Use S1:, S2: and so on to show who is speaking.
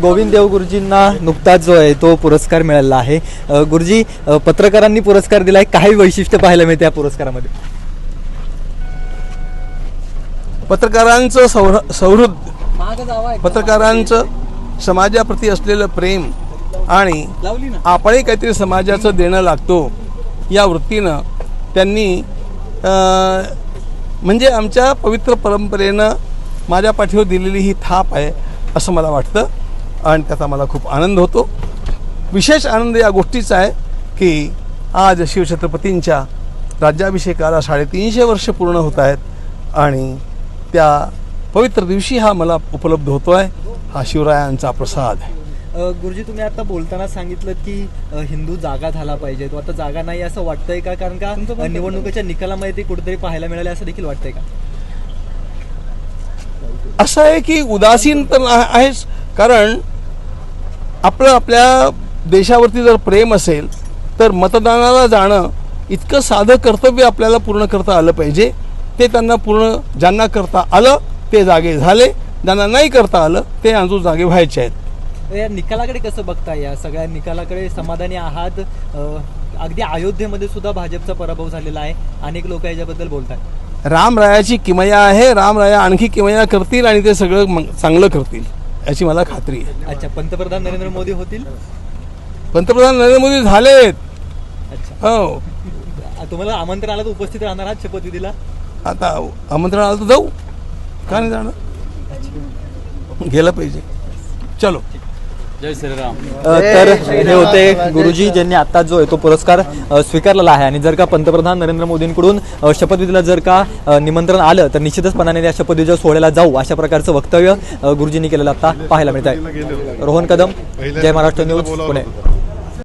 S1: गोविंद देव गुरुजींना नुकताच जो आहे तो पुरस्कार मिळालेला आहे. गुरुजी पत्रकारांनी पुरस्कार दिलाय. काही वैशिष्ट्य पाहायला मिळते या पुरस्कारामध्ये?
S2: पत्रकारांचं सौर सौहृद पत्रकारांचं समाजाप्रती असलेलं प्रेम आणि आपणही काहीतरी समाजाचं देणं लागतो या वृत्तीनं त्यांनी म्हणजे आमच्या पवित्र परंपरेनं माझ्या पाठीवर दिलेली ही थाप आहे असं मला वाटतं. आणि त्याचा मला खूप आनंद होतो. विशेष आनंद या गोष्टीचा आहे की आज शिवछत्रपतींच्या राज्याभिषेकाला साडेतीनशे वर्ष पूर्ण होत आहेत आणि त्या पवित्र दिवशी हा मला उपलब्ध होतो आहे हा शिवरायांचा प्रसाद आहे.
S1: गुरुजी तुम्ही आता बोलताना सांगितलं की हिंदू जागा झाला पाहिजे. तो आता जागा नाही असं वाटतंय का? कारण का निवडणुकीच्या निकालामध्ये ते कुठेतरी पाहायला मिळाले असं देखील वाटतंय का?
S2: असं आहे की उदासीन तर आहेच. कारण आपलं आपल्या देशावरती जर प्रेम असेल तर मतदानाला जाणं इतकं साधं कर्तव्य आपल्याला पूर्ण करता आलं पाहिजे. ते त्यांना पूर्ण ज्यांना करता आलं ते जागे झाले. ज्यांना नाही करता आलं ते अजून जागे व्हायचे आहेत.
S1: या निकालाकडे कसं बघता या सगळ्या निकालाकडे समाधानी आहात? अगदी अयोध्येमध्ये सुद्धा भाजपचा पराभव झालेला आहे. अनेक लोक याच्याबद्दल बोलतात.
S2: रामरायाची किमया आहे. रामराया आणखी किमया करतील आणि ते सगळं चांगलं करतील. याची मला खात्री आहे.
S1: अच्छा पंतप्रधान नरेंद्र मोदी होतील?
S2: पंतप्रधान नरेंद्र मोदी झालेत.
S1: अच्छा.
S2: हो.
S1: तुम्हाला आमंत्रण आलं तर उपस्थित राहणार आहात शपथविधीला?
S2: आता आमंत्रण आलं तर जाऊ. का नाही जाणं गेलं पाहिजे. चलो.
S3: जय श्रीराम.
S1: तर हे होते गुरुजी ज्यांनी आता जो आहे तो पुरस्कार स्वीकारलेला आहे. आणि जर का पंतप्रधान नरेंद्र मोदींकडून शपथविधीला जर का निमंत्रण आलं तर निश्चितचपणाने त्या शपथविधीच्या सोहळ्याला जाऊ अशा प्रकारचं वक्तव्य गुरुजींनी केलेलं आता पाहायला मिळत आहे रोहन कदम जय महाराष्ट्र न्यूज पुणे.